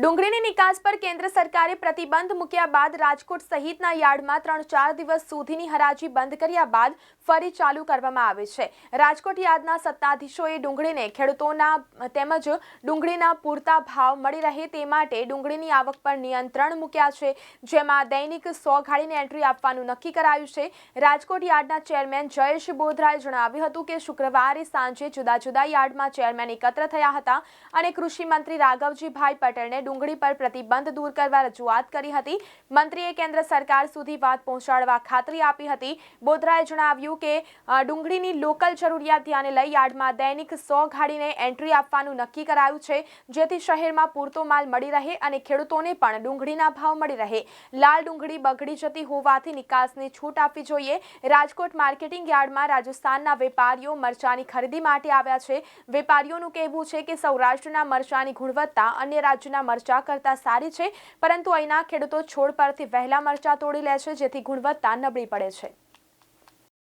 ડુંગળીની નિકાસ પર કેન્દ્ર સરકારે પ્રતિબંધ મૂક્યા બાદ રાજકોટ સહિતના યાર્ડમાં ત્રણ ચાર દિવસ સુધીની હરાજી બંધ કર્યા બાદ ફરી ચાલુ કરવામાં આવે છે. રાજકોટ યાર્ડના સત્તાધીશોએ ડુંગળીને ખેડૂતોના તેમજ ડુંગળીના પૂરતા ભાવ મળી રહે તે માટે ડુંગળીની આવક પર નિયંત્રણ મૂક્યા છે, જેમાં દૈનિક સો ગાડીને એન્ટ્રી આપવાનું નક્કી કરાયું છે. રાજકોટ યાર્ડના ચેરમેન જયેશ બોધરાએ જણાવ્યું હતું કે શુક્રવારે સાંજે જુદા જુદા યાર્ડમાં ચેરમેન એકત્ર થયા હતા અને કૃષિ મંત્રી રાઘવજીભાઈ પટેલને ડુંગળી પર પ્રતિબંધ દૂર કરવા રજૂઆત કરી હતી. મંત્રીએ કેન્દ્ર સરકાર સુધી વાત પહોંચાડવા ખાતરી આપી હતી. બોધરાએ જણાવ્યું કે ડુંગળીની લોકલ જરૂરિયાત ધ્યાને લઈ યાર્ડમાં દૈનિક સો ગાડીને એન્ટ્રી આપવાનું નક્કી કરાયું છે, જેથી શહેરમાં પૂરતો માલ મળી રહે અને ખેડૂતોને પણ ડુંગળીના ભાવ મળી રહે. લાલ ડુંગળી બગડી જતી હોવાથી નિકાસને છૂટ આપવી જોઈએ. રાજકોટ માર્કેટિંગ યાર્ડમાં રાજસ્થાનના વેપારીઓ મરચાની ખરીદી માટે આવ્યા છે. વેપારીઓનું કહેવું છે કે સૌરાષ્ટ્રના મરચાની ગુણવત્તા અન્ય રાજ્યના મરચા કરતાં સારી છે, પરંતુ અહીંના ખેડૂતો છોડ પરથી વહેલા મરચા તોડી લે છે, જેથી ગુણવત્તા નબળી પડે છે.